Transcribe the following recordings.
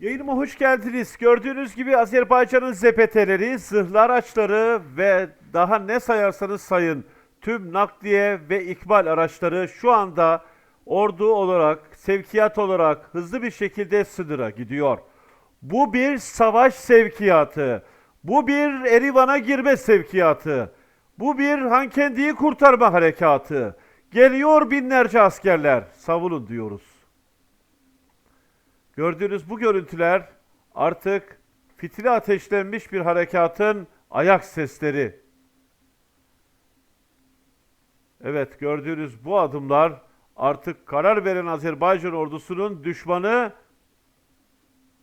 Yayınıma hoş geldiniz. Gördüğünüz gibi Azerbaycan'ın zepeteleri, zırhlı araçları ve daha ne sayarsanız sayın tüm nakliye ve ikbal araçları şu anda ordu olarak, sevkiyat olarak hızlı bir şekilde sınıra gidiyor. Bu bir savaş sevkiyatı. Bu bir Erivan'a girme sevkiyatı. Bu bir Hankendi'yi kurtarma harekatı. Geliyor binlerce askerler. Savunun diyoruz. Gördüğünüz bu görüntüler artık fitili ateşlenmiş bir harekatın ayak sesleri. Evet gördüğünüz bu adımlar artık karar veren Azerbaycan ordusunun düşmanı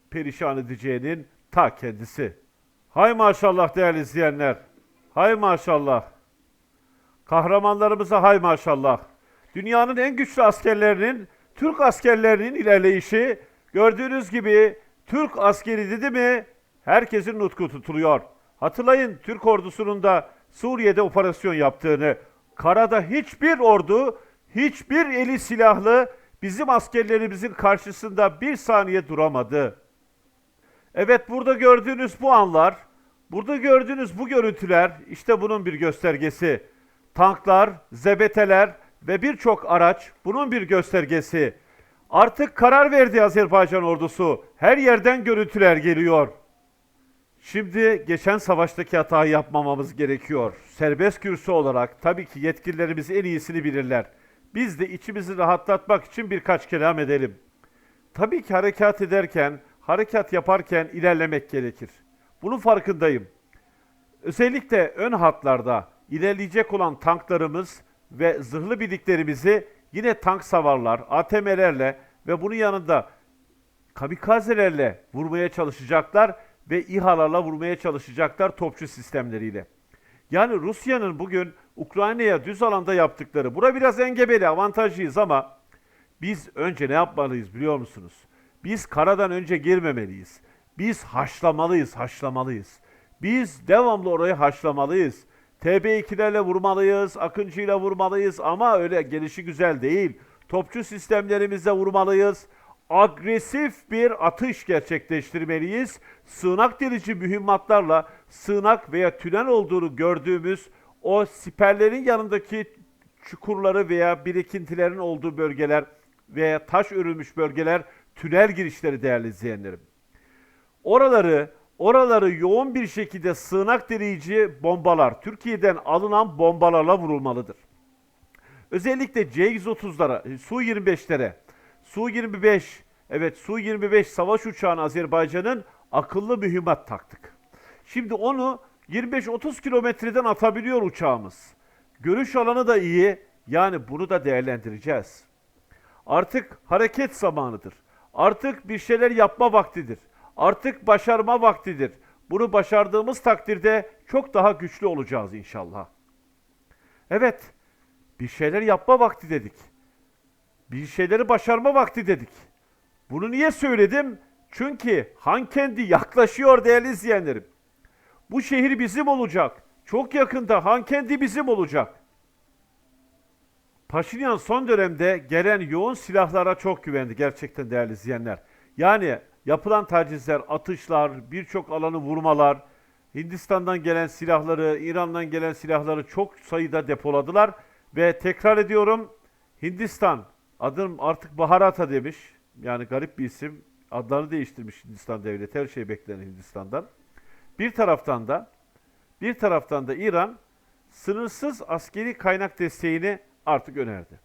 perişan edeceğinin ta kendisi. Hay maşallah değerli izleyenler. Hay maşallah. Kahramanlarımıza hay maşallah. Dünyanın en güçlü askerlerinin, Türk askerlerinin ilerleyişi gördüğünüz gibi Türk askeri dedi mi herkesin nutku tutuluyor. Hatırlayın Türk ordusunun da Suriye'de operasyon yaptığını, karada hiçbir ordu, hiçbir eli silahlı bizim askerlerimizin karşısında bir saniye duramadı. Evet burada gördüğünüz bu anlar, burada gördüğünüz bu görüntüler işte bunun bir göstergesi. Tanklar, zebeteler ve birçok araç bunun bir göstergesi. Artık karar verdi Azerbaycan ordusu. Her yerden görüntüler geliyor. Şimdi geçen savaştaki hatayı yapmamamız gerekiyor. Serbest kürsü olarak tabii ki yetkililerimiz en iyisini bilirler. Biz de içimizi rahatlatmak için birkaç kelam edelim. Tabii ki harekat ederken, harekat yaparken ilerlemek gerekir. Bunun farkındayım. Özellikle ön hatlarda ilerleyecek olan tanklarımız ve zırhlı birliklerimizi yine tank savarlar, ATM'lerle ve bunun yanında kamikazelerle vurmaya çalışacaklar ve İHA'larla vurmaya çalışacaklar topçu sistemleriyle. Yani Rusya'nın bugün Ukrayna'ya düz alanda yaptıkları, bura biraz engebeli, avantajlıyız ama biz önce ne yapmalıyız biliyor musunuz? Biz karadan önce girmemeliyiz. Biz haşlamalıyız, haşlamalıyız. Biz devamlı orayı haşlamalıyız. TB2'lerle vurmalıyız, Akıncı'yla vurmalıyız ama öyle gelişi güzel değil. Topçu sistemlerimizle vurmalıyız. Agresif bir atış gerçekleştirmeliyiz. Sığınak delici mühimmatlarla sığınak veya tünel olduğunu gördüğümüz o siperlerin yanındaki çukurları veya birikintilerin olduğu bölgeler veya taş örülmüş bölgeler tünel girişleri değerli izleyenlerim. Oraları oraları yoğun bir şekilde sığınak delici bombalar, Türkiye'den alınan bombalarla vurulmalıdır. Özellikle C-130'lara, Su-25'lere, Su-25, evet Su-25 savaş uçağına Azerbaycan'ın akıllı mühimmat taktık. Şimdi onu 25-30 kilometreden atabiliyor uçağımız. Görüş alanı da iyi, yani bunu da değerlendireceğiz. Artık hareket zamanıdır. Artık bir şeyler yapma vaktidir. Artık başarma vaktidir. Bunu başardığımız takdirde çok daha güçlü olacağız inşallah. Evet, bir şeyler yapma vakti dedik. Bir şeyleri başarma vakti dedik. Bunu niye söyledim? Çünkü Hankendi yaklaşıyor değerli izleyenlerim. Bu şehir bizim olacak. Çok yakında Hankendi bizim olacak. Paşinyan son dönemde gelen yoğun silahlara çok güvendi gerçekten değerli izleyenler. Yani yapılan tacizler, atışlar, birçok alanı vurmalar, Hindistan'dan gelen silahları, İran'dan gelen silahları çok sayıda depoladılar. Ve tekrar ediyorum Hindistan adım artık Baharata demiş. Yani garip bir isim. Adlarını değiştirmiş Hindistan devleti. Her şey beklenen Hindistan'dan. Bir taraftan da bir taraftan da İran sınırsız askeri kaynak desteğini artık önerdi.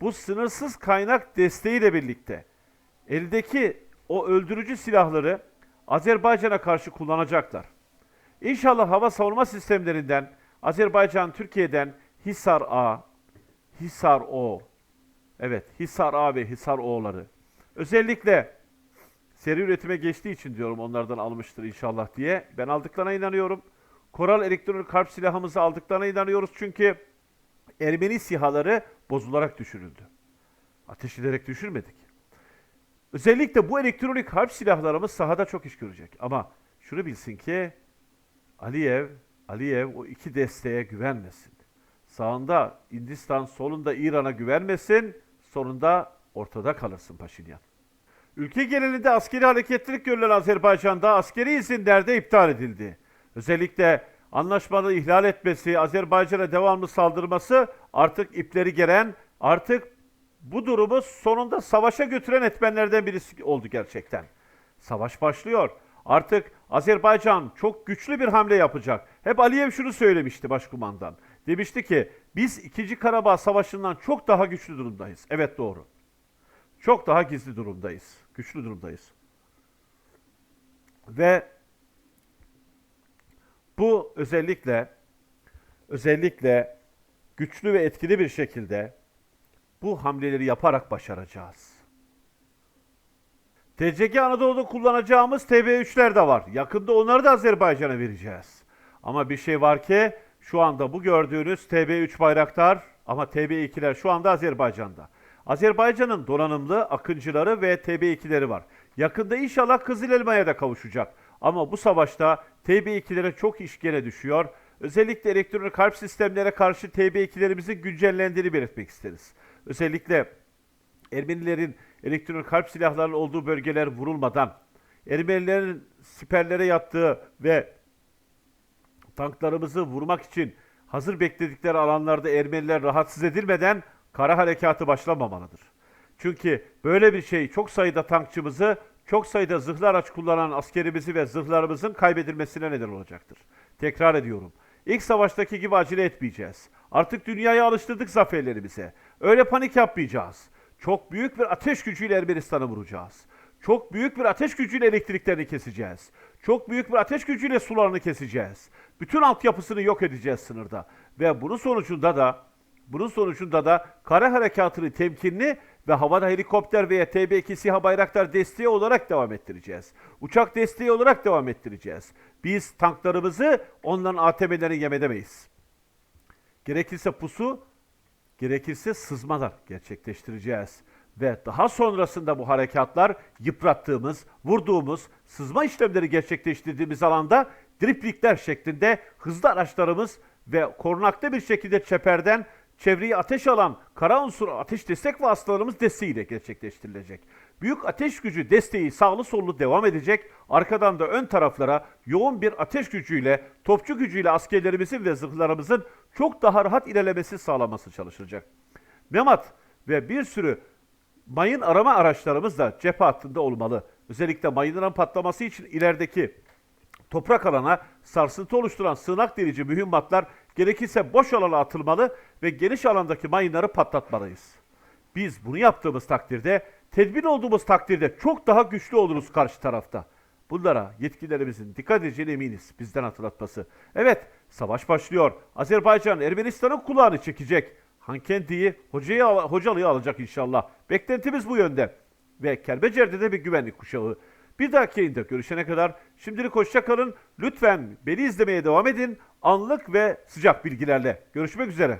Bu sınırsız kaynak desteğiyle birlikte eldeki o öldürücü silahları Azerbaycan'a karşı kullanacaklar. İnşallah hava savunma sistemlerinden Azerbaycan Türkiye'den Hisar A, Hisar O, evet Hisar A ve Hisar O'ları özellikle seri üretime geçtiği için diyorum onlardan almıştır inşallah diye. Ben aldıklarına inanıyorum. Koral elektronik harp silahımızı aldıklarına inanıyoruz çünkü Ermeni sihaları bozularak düşürüldü. Ateş ederek düşürmedik. Özellikle bu elektronik harp silahlarımız sahada çok iş görecek. Ama şunu bilsin ki Aliyev, Aliyev o iki desteğe güvenmesin. Sağında Hindistan, solunda İran'a güvenmesin. Sonunda ortada kalırsın Paşinyan. Ülke genelinde askeri hareketlilik görülen Azerbaycan'da askeri izinler de iptal edildi. Özellikle anlaşmaları ihlal etmesi, Azerbaycan'a devamlı saldırması artık ipleri geren, artık bu durumu sonunda savaşa götüren etmenlerden birisi oldu gerçekten. Savaş başlıyor. Artık Azerbaycan çok güçlü bir hamle yapacak. Hep Aliyev şunu söylemişti başkumandan. Demişti ki biz 2. Karabağ Savaşı'ndan çok daha güçlü durumdayız. Evet doğru. Çok daha gizli durumdayız. Güçlü durumdayız. Ve bu özellikle özellikle güçlü ve etkili bir şekilde bu hamleleri yaparak başaracağız. TCG Anadolu'da kullanacağımız TB3'ler de var. Yakında onları da Azerbaycan'a vereceğiz. Ama bir şey var ki şu anda bu gördüğünüz TB3 bayraktar ama TB2'ler şu anda Azerbaycan'da. Azerbaycan'ın donanımlı akıncıları ve TB2'leri var. Yakında inşallah Kızıl Elma'ya da kavuşacak. Ama bu savaşta TB2'lere çok iş gene düşüyor. Özellikle elektronik harp sistemlere karşı TB2'lerimizin güncellendiğini belirtmek isteriz. Özellikle Ermenilerin elektronik harp silahlarının olduğu bölgeler vurulmadan, Ermenilerin siperlere yattığı ve tanklarımızı vurmak için hazır bekledikleri alanlarda Ermeniler rahatsız edilmeden kara harekatı başlamamalıdır. Çünkü böyle bir şey çok sayıda tankçımızı, çok sayıda zırhlı araç kullanan askerimizi ve zırhlarımızın kaybedilmesine neden olacaktır. Tekrar ediyorum. İlk savaştaki gibi acele etmeyeceğiz. Artık dünyaya alıştırdık zaferlerimize. Öyle panik yapmayacağız. Çok büyük bir ateş gücüyle Ermenistan'ı vuracağız. Çok büyük bir ateş gücüyle elektriklerini keseceğiz. Çok büyük bir ateş gücüyle sularını keseceğiz. Bütün altyapısını yok edeceğiz sınırda. Ve bunun sonucunda da bunun sonucunda da kara harekatını temkinli ve havada helikopter veya TB2 SİHA Bayraktar desteği olarak devam ettireceğiz. Uçak desteği olarak devam ettireceğiz. Biz tanklarımızı onların ATM'lerini yem edemeyiz. Gerekirse pusu, gerekirse sızmalar gerçekleştireceğiz. Ve daha sonrasında bu harekatlar yıprattığımız, vurduğumuz, sızma işlemleri gerçekleştirdiğimiz alanda driplikler şeklinde hızlı araçlarımız ve korunaklı bir şekilde çeperden çevreyi ateş alan kara unsur ateş destek vasıtalarımız desteğiyle gerçekleştirilecek. Büyük ateş gücü desteği sağlı sollu devam edecek. Arkadan da ön taraflara yoğun bir ateş gücüyle, topçu gücüyle askerlerimizin ve zırhlarımızın çok daha rahat ilerlemesi sağlaması çalışılacak. Memat ve bir sürü mayın arama araçlarımız da cephe hattında olmalı. Özellikle mayınların patlaması için ilerideki toprak alana sarsıntı oluşturan sığınak delici mühimmatlar gerekirse boş alana atılmalı ve geniş alandaki mayınları patlatmalıyız. Biz bunu yaptığımız takdirde, tedbir olduğumuz takdirde çok daha güçlü oluruz karşı tarafta. Bunlara yetkililerimizin dikkat edeceğine eminiz bizden hatırlatması. Evet, savaş başlıyor. Azerbaycan Ermenistan'ın kulağını çekecek. Hankendi'yi hocayı, al- hocalığı alacak inşallah. Beklentimiz bu yönde. Ve Kerbecer'de de bir güvenlik kuşağı. Bir dahaki yayında görüşene kadar şimdilik hoşça kalın. Lütfen beni izlemeye devam edin. Anlık ve sıcak bilgilerle. Görüşmek üzere.